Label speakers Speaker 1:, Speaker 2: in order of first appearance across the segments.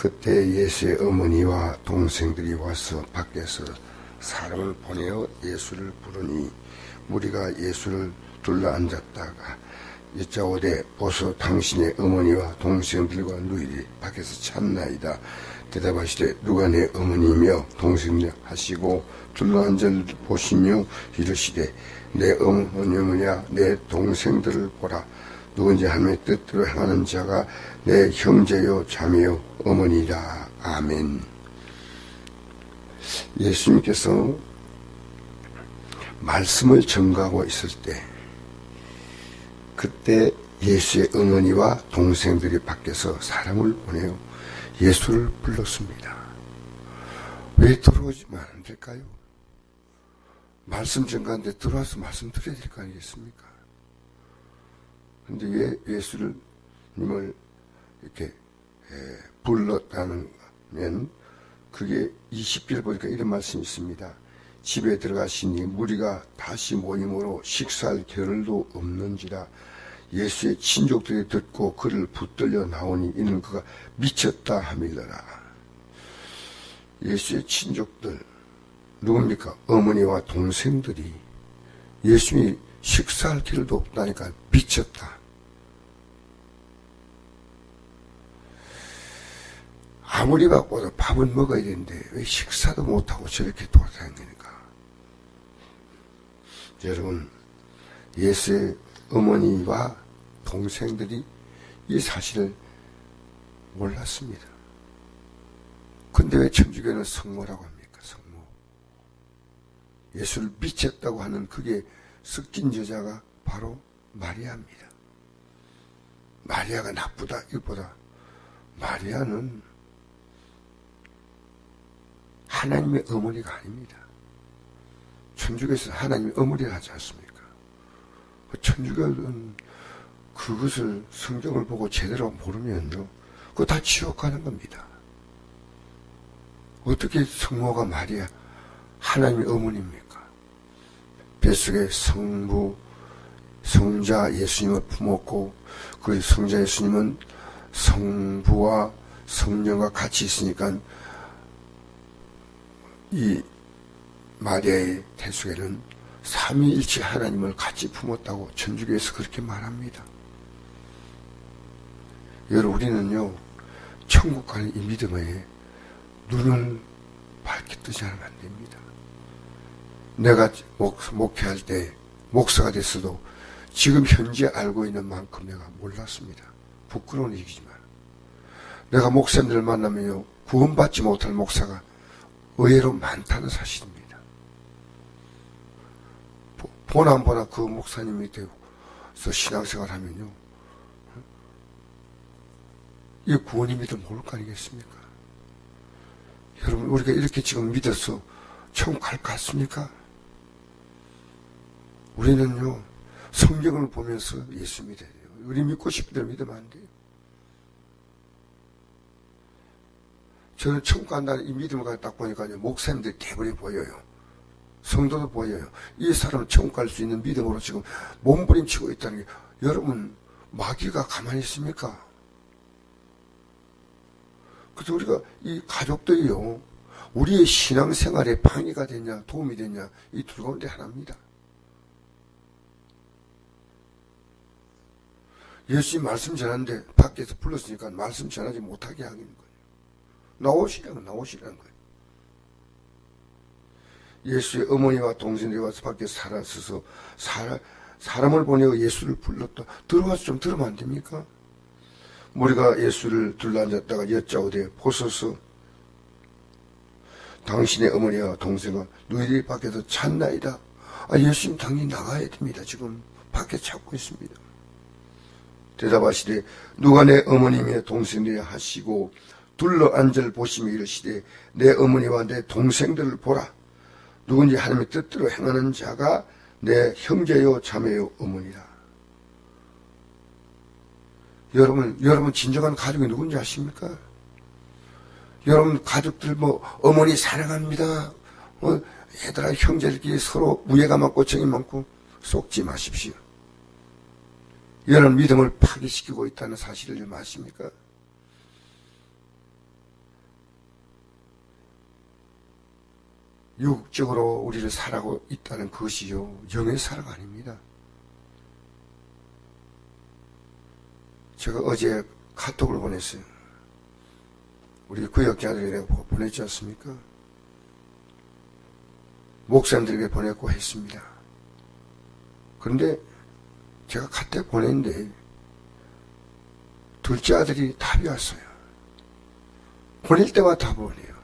Speaker 1: 그때 예수의 어머니와 동생들이 와서 밖에서 사람을 보내어 예수를 부르니 무리가 예수를 둘러 앉았다가 여짜오되 보소 당신의 어머니와 동생들과 누이를 밖에서 찾나이다. 대답하시되 누가 내 어머니며 동생들 하시고 둘러 앉을 보시며 이르시되 내 어머니냐 내 동생들을 보라. 누군지 하나님의 뜻대로 행하는 자가 내 형제요 자매요 어머니라 아멘 예수님께서 말씀을 전가하고 있을 때 그때 예수의 어머니와 동생들이 밖에서 사람을 보내어 예수를 불렀습니다. 왜 들어오지만 안 될까요? 말씀 전가인데 들어와서 말씀 드려야 될 거 아니겠습니까? 근데 왜 예수를 님을 이렇게 에, 불렀다는 면 그게 20절 보니까 이런 말씀이 있습니다. 집에 들어가시니 무리가 다시 모임으로 식사할 겨를도 없는지라 예수의 친족들이 듣고 그를 붙들려 나오니 이는 그가 미쳤다 하밀러라. 예수의 친족들 누굽니까? 어머니와 동생들이 예수님이 식사할 길도 없다니까 미쳤다. 아무리 바빠도 밥은 먹어야 되는데 왜 식사도 못하고 저렇게 돌아다니니까. 여러분, 예수의 어머니와 동생들이 이 사실을 몰랐습니다. 근데 왜 천주교는 성모라고 합니까? 성모. 예수를 미쳤다고 하는 그게 섞인 여자가 바로 마리아입니다. 마리아가 나쁘다 이보다 마리아는 하나님의 어머니가 아닙니다. 천주교에서는 하나님의 어머니를 하지 않습니까? 천주교는 그것을 성경을 보고 제대로 모르면요. 그거 다 지옥 가는 겁니다. 어떻게 성모가 마리아 하나님의 어머니입니까? 뱃속에 성부, 성자 예수님을 품었고 그 성자 예수님은 성부와 성령과 같이 있으니까 이 마리아의 태속에는 삼위일체 하나님을 같이 품었다고 천주교에서 그렇게 말합니다. 여러분 우리는요 천국 가는 이 믿음에 눈을 밝게 뜨지 않으면 안 됩니다. 내가 목, 목회할 때 목사가 됐어도 지금 현재 알고 있는 만큼 내가 몰랐습니다. 부끄러운 얘기지만 내가 목사님들 만나면요 구원받지 못할 목사가 의외로 많다는 사실입니다. 보나 안 보나 그 목사님이 되어서 신앙생활 하면요. 이 구원입니다 모를 거 아니겠습니까? 여러분, 우리가 이렇게 지금 믿어서 천국 갈 것 같습니까? 우리는요, 성경을 보면서 예수 믿어야 돼요. 우리 믿고 싶은 대로 믿으면 안 돼요. 저는 천국 간다는 이 믿음을 딱 보니까요, 목사님들이 대부분이 보여요. 성도도 보여요. 이 사람은 천국 갈 수 있는 믿음으로 지금 몸부림치고 있다는 게, 여러분, 마귀가 가만히 있습니까? 그래서 우리가 이 가족들이요, 우리의 신앙생활에 방해가 되냐, 도움이 되냐, 이 둘 가운데 하나입니다. 예수님 말씀 전하는데 밖에서 불렀으니까 말씀 전하지 못하게 하는 거예요. 나오시라는 나오시라는 거예요. 예수의 어머니와 동생들이 와서 밖에 살아서서 사람, 사람을 보내어 예수를 불렀다. 들어와서 좀 들으면 안 됩니까? 우리가 예수를 둘러앉았다가 여짜오되 보소서 당신의 어머니와 동생은 너희들이 밖에서 찾나이다. 아, 예수님 당연히 나가야 됩니다. 지금 밖에 찾고 있습니다. 대답하시되 누가 내 어머니며 동생들이 하시고 둘러 앉을 보시며 이르시되 내 어머니와 내 동생들을 보라. 누군지 하나님의 뜻대로 행하는 자가 내 형제요 자매요 어머니라. 여러분, 여러분 진정한 가족이 누군지 아십니까? 여러분 가족들 뭐 어머니 사랑합니다. 뭐 얘들아 형제들끼리 서로 무예가 많고 정이 많고 속지 마십시오. 여러분 믿음을 파괴시키고 있다는 사실을 좀 아십니까? 육적으로 우리를 살아고 있다는 것이요. 영의 사랑 아닙니다. 제가 어제 카톡을 보냈어요. 우리 구역자들에게 보냈지 않습니까? 목사님들에게 보냈고 했습니다. 그런데 제가 카톡 보냈는데 둘째 아들이 답이 왔어요. 보낼 때마다 답을 보내요.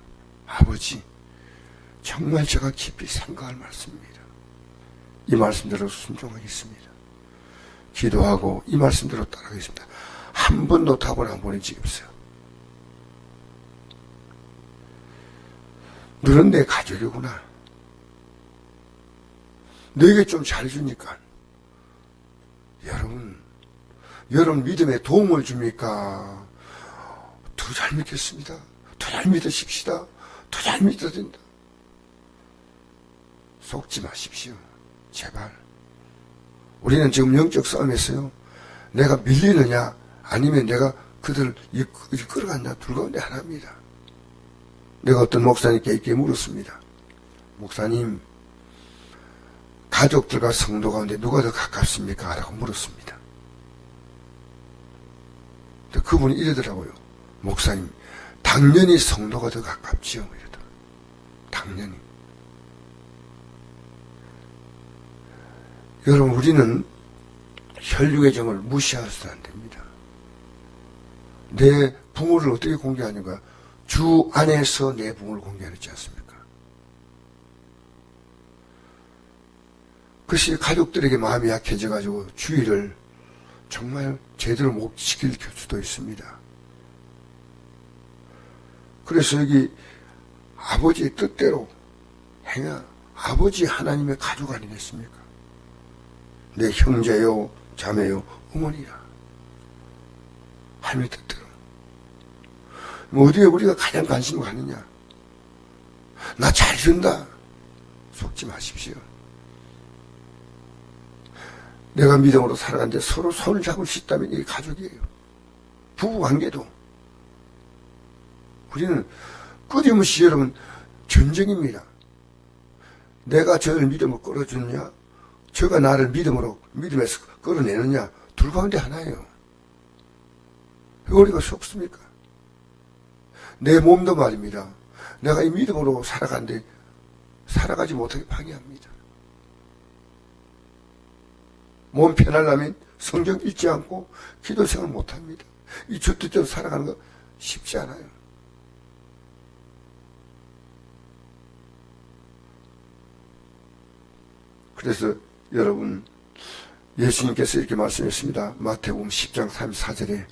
Speaker 1: 아버지, 정말 제가 깊이 생각할 말씀입니다. 이 말씀대로 순종하겠습니다. 기도하고 이 말씀대로 따라가겠습니다. 한 번도 답을 안 보낸 적이 없어요. 너는 내 가족이구나. 너에게 좀 잘해주니까. 여러분, 여러분 믿음에 도움을 줍니까? 더 잘 믿겠습니다. 더 잘 믿으십시다. 더 잘 믿어야 된다. 속지 마십시오. 제발. 우리는 지금 영적 싸움에서요. 내가 밀리느냐, 아니면 내가 그들을 이끌어갔냐, 둘 가운데 하나입니다. 내가 어떤 목사님께 이렇게 물었습니다. 목사님, 가족들과 성도 가운데 누가 더 가깝습니까? 라고 물었습니다. 그분이 이러더라고요. 목사님, 당연히 성도가 더 가깝지요. 이러더라고요. 당연히. 여러분, 우리는 혈육의 정을 무시해서는 안 됩니다. 내 부모를 어떻게 공개하는가? 주 안에서 내 부모를 공개하지 않습니까? 그것이 가족들에게 마음이 약해져가지고 주의를 정말 제대로 못 지킬 수도 있습니다. 그래서 여기 아버지의 뜻대로 행하 아버지 하나님의 가족 아니겠습니까? 내 형제요, 자매요, 어머니라. 하나님의 뜻대로. 뭐 어디에 우리가 가장 관심을 가느냐? 나 잘 준다. 속지 마십시오. 내가 믿음으로 살아가는데 서로 손을 잡을 수 있다면 이게 가족이에요. 부부 관계도. 우리는 끊임없이 여러분 전쟁입니다. 내가 저를 믿음으로 끌어주느냐, 저가 나를 믿음으로, 믿음에서 끌어내느냐, 둘 가운데 하나예요. 왜 우리가 속습니까? 내 몸도 말입니다. 내가 이 믿음으로 살아가는데 살아가지 못하게 방해합니다. 몸 편하려면 성경 읽지 않고 기도 생활 못합니다. 이 주뜻대로 살아가는 거 쉽지 않아요. 그래서 여러분 예수님께서 이렇게 말씀했습니다. 마태복음 10장 34절에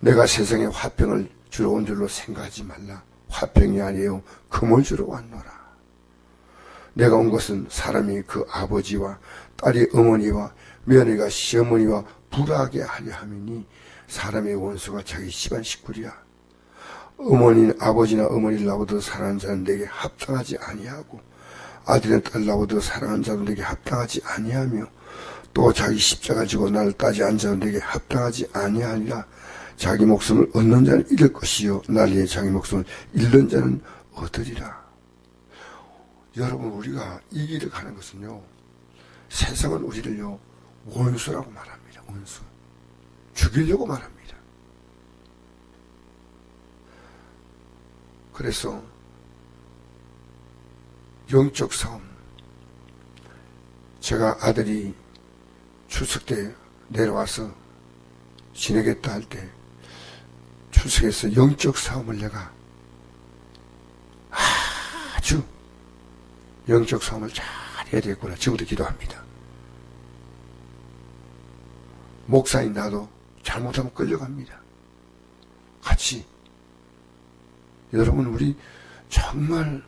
Speaker 1: 내가 세상에 화평을 주러 온 줄로 생각하지 말라. 화평이 아니에요. 금을 주러 왔노라. 내가 온 것은 사람이 그 아버지와 딸이 어머니와 며느리가 시어머니와 불하게 하려 함이니 사람의 원수가 자기 집안 식구리야. 어머니는 아버지나 어머니를 나보다 사랑하는 자는 내게 합당하지 아니하고 아들은 딸 나보다 사랑하는 자는 내게 합당하지 아니하며 또 자기 십자가 지고 나를 따지 않은 자는 내게 합당하지 아니하니라. 자기 목숨을 얻는 자는 잃을 것이요 나를 위해 자기 목숨을 잃는 자는 얻으리라. 여러분 우리가 이 길을 가는 것은요 세상은 우리를요 원수라고 말합니다. 원수. 죽이려고 말합니다. 그래서 영적 싸움 제가 아들이 추석 때 내려와서 지내겠다 할 때 추석에서 영적 싸움을 내가 아주 영적 싸움을 잘 해야 되겠구나 지금부터 기도합니다. 목사인 나도 잘못하면 끌려갑니다. 같이 여러분 우리 정말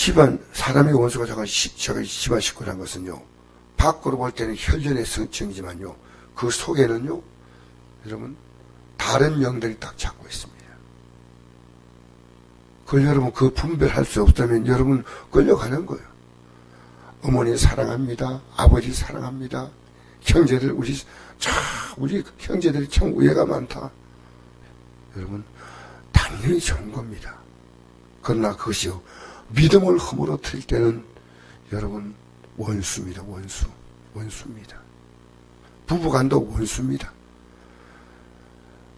Speaker 1: 집안 사람의 원수가 시, 제가 집안 식구란 것은요 밖으로 볼 때는 혈전의 성정이지만요 그 속에는요 여러분 다른 영들이 딱 잡고 있습니다. 그걸 여러분 그 분별할 수 없다면 여러분 끌려가는 거예요. 어머니 사랑합니다. 아버지 사랑합니다. 형제들 우리 참 우리 형제들이 참 우애가 많다. 여러분 당연히 좋은 겁니다. 그러나 그것이요. 믿음을 허물어뜨릴 때는 여러분 원수입니다. 원수. 원수입니다. 부부간도 원수입니다.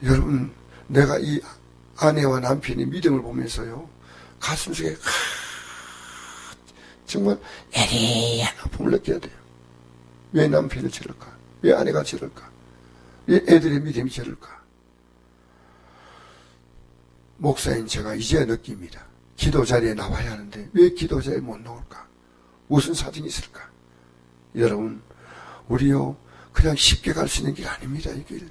Speaker 1: 여러분 내가 이 아내와 남편의 믿음을 보면서요. 가슴속에 하, 정말 애리한 아픔을 느껴야 돼요. 왜 남편이 저럴까? 왜 아내가 저럴까? 왜 애들의 믿음이 저럴까? 목사인 제가 이제 느낍니다. 기도 자리에 나와야 하는데 왜 기도 자리에 못 나올까? 무슨 사정이 있을까? 여러분, 우리요, 그냥 쉽게 갈 수 있는 길 아닙니다, 이 길.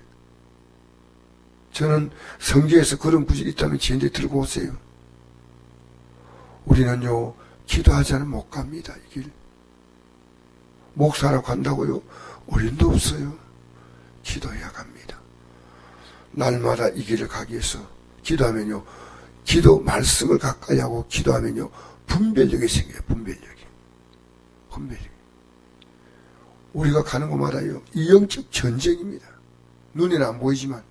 Speaker 1: 저는 성경에서 그런 구절이 있다면 저한테 들고 오세요. 우리는요, 기도하지 않으면 못 갑니다, 이 길. 목사라고 한다고요? 어림도 없어요. 기도해야 갑니다. 날마다 이 길을 가기 위해서 기도하면요, 기도 말씀을 가까이 하고 기도하면요, 분별력이 생겨요, 분별력이. 분별력이. 우리가 가는 곳마다요, 이 영적 전쟁입니다. 눈에는 안 보이지만,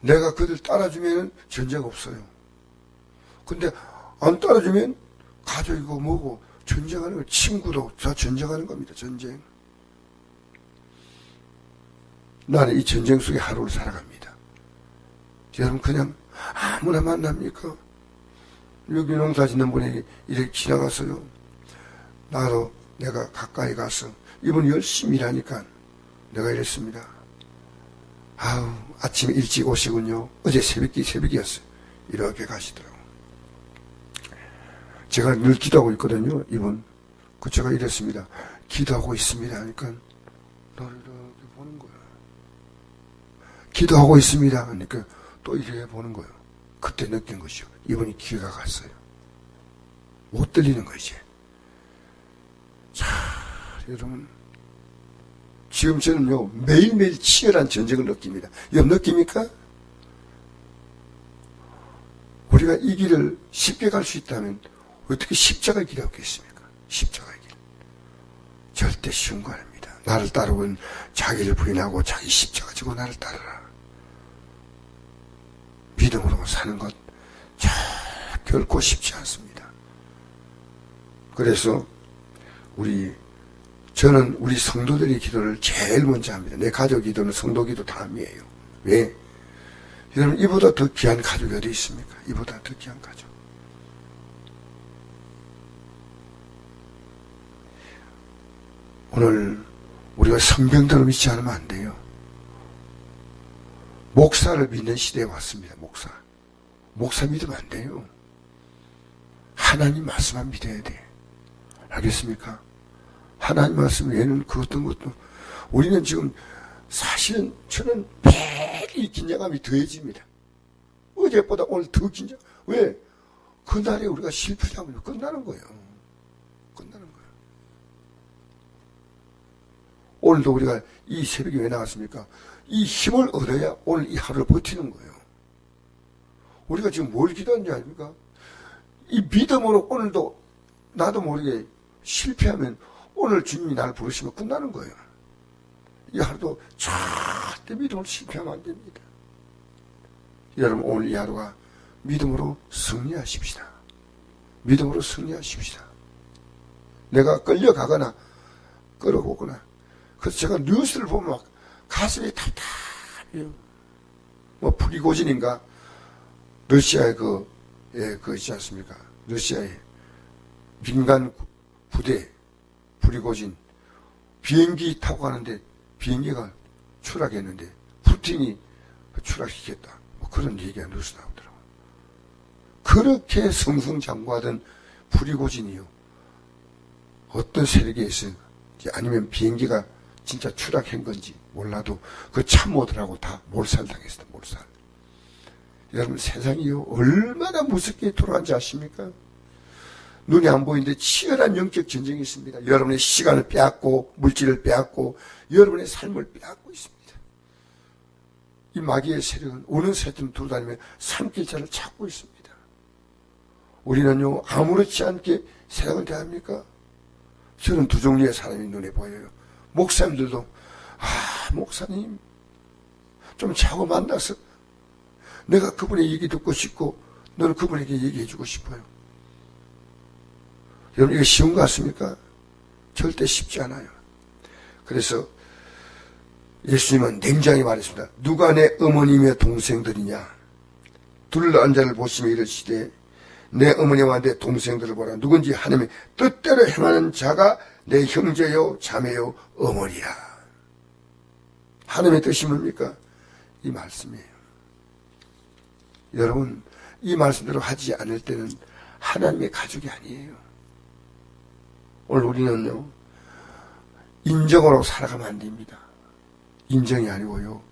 Speaker 1: 내가 그들 따라주면 전쟁 없어요. 근데 안 따라주면 가족이고 뭐고 전쟁하는 거, 친구도 다 전쟁하는 겁니다, 전쟁. 나는 이 전쟁 속에 하루를 살아갑니다. 여러분, 그냥 아무나 만납니까? 여기 농사 짓는 분이 이렇게 지나갔어요. 나도 내가 가까이 가서 이분 열심히 일하니까 내가 이랬습니다. 아우, 아침에 일찍 오시군요. 어제 새벽이 새벽이었어요. 이렇게 가시더라고. 제가 늘 기도하고 있거든요. 이분. 그 제가 이랬습니다. 기도하고 있습니다. 하니까 너를 이렇게 보는 거야. 기도하고 있습니다. 하니까 또 이렇게 보는 거예요. 그때 느낀 것이요. 이분이 기회가 갔어요. 못 들리는 거지. 자, 여러분. 지금 저는요, 매일매일 치열한 전쟁을 느낍니다. 여러분 느낍니까? 우리가 이 길을 쉽게 갈 수 있다면 어떻게 십자가 길이 없겠습니까? 십자가 길. 절대 쉬운 거 아닙니다. 나를 따르고는 자기를 부인하고 자기 십자가 지고 나를 따르라. 믿음으로 사는 것 자, 결코 쉽지 않습니다. 그래서 우리 저는 우리 성도들의 기도를 제일 먼저 합니다. 내 가족 기도는 성도 기도 다음이에요. 왜? 여러분 이보다 더 귀한 가족이 어디 있습니까? 이보다 더 귀한 가족. 오늘 우리가 성병들을 믿지 않으면 안 돼요. 목사를 믿는 시대에 왔습니다. 목사. 목사 믿으면 안 돼요. 하나님 말씀만 믿어야 돼. 알겠습니까? 하나님 말씀 외에는 그 어떤 것도 우리는 지금 사실은 저는 매일 긴장감이 더해집니다. 어제보다 오늘 더 긴장. 왜? 그날에 우리가 실패하면 끝나는 거예요. 끝나는 거예요. 오늘도 우리가 이 새벽에 왜 나왔습니까? 이 힘을 얻어야 오늘 이 하루를 버티는 거예요. 우리가 지금 뭘 기도하는지 아닙니까? 이 믿음으로 오늘도 나도 모르게 실패하면 오늘 주님이 나를 부르시면 끝나는 거예요. 이 하루도 절대 믿음으로 실패하면 안 됩니다. 여러분 오늘 이 하루가 믿음으로 승리하십시다. 믿음으로 승리하십시다. 내가 끌려가거나 끌어오거나 그래서 제가 뉴스를 보면 막 가슴이 답답해요. 뭐 프리고진인가 러시아의 그, 예, 그 있지 않습니까? 러시아의 민간 부대 프리고진 비행기 타고 가는데 비행기가 추락했는데 푸틴이 추락시켰다. 뭐 그런 얘기가 뉴스 나오더라고요. 그렇게 승승장구하던 프리고진이요. 어떤 세력에 있어요. 아니면 비행기가 진짜 추락한 건지 몰라도 그 참모들하고 다 몰살당했어요. 몰살. 여러분 세상이요 얼마나 무섭게 돌아간지 아십니까? 눈이 안 보이는데 치열한 영적 전쟁이 있습니다. 여러분의 시간을 빼앗고 물질을 빼앗고 여러분의 삶을 빼앗고 있습니다. 이 마귀의 세력은 오는 새든 돌아다니며 산길자를 찾고 있습니다. 우리는요 아무렇지 않게 세상을 대합니까? 저는 두 종류의 사람이 눈에 보여요. 목사님들도 아 목사님 좀 자고 만나서 내가 그분의 얘기 듣고 싶고 너는 그분에게 얘기해 주고 싶어요. 여러분, 이거 쉬운 것 같습니까? 절대 쉽지 않아요. 그래서 예수님은 냉정히 말했습니다. 누가 내 어머님의 동생들이냐? 둘러 앉아를 보시며 이르시되 내 어머니와 내 동생들을 보라. 누군지 하나님의 뜻대로 행하는 자가 내 형제요, 자매요, 어머니라. 하나님의 뜻이 뭡니까? 이 말씀이에요. 여러분, 이 말씀대로 하지 않을 때는 하나님의 가족이 아니에요. 오늘 우리는요, 인정으로 살아가면 안 됩니다. 인정이 아니고요,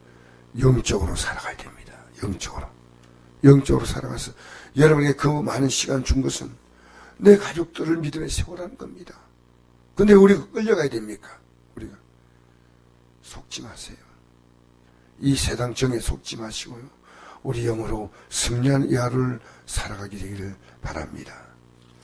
Speaker 1: 영적으로 살아가야 됩니다. 영적으로. 영적으로 살아가서 여러분에게 그 많은 시간 준 것은 내 가족들을 믿음에 세우라는 겁니다. 근데 우리가 끌려가야 됩니까? 우리가. 속지 마세요. 이 세상 정에 속지 마시고요. 우리 영으로 승리한 이 하루를 살아가게 되기를 바랍니다.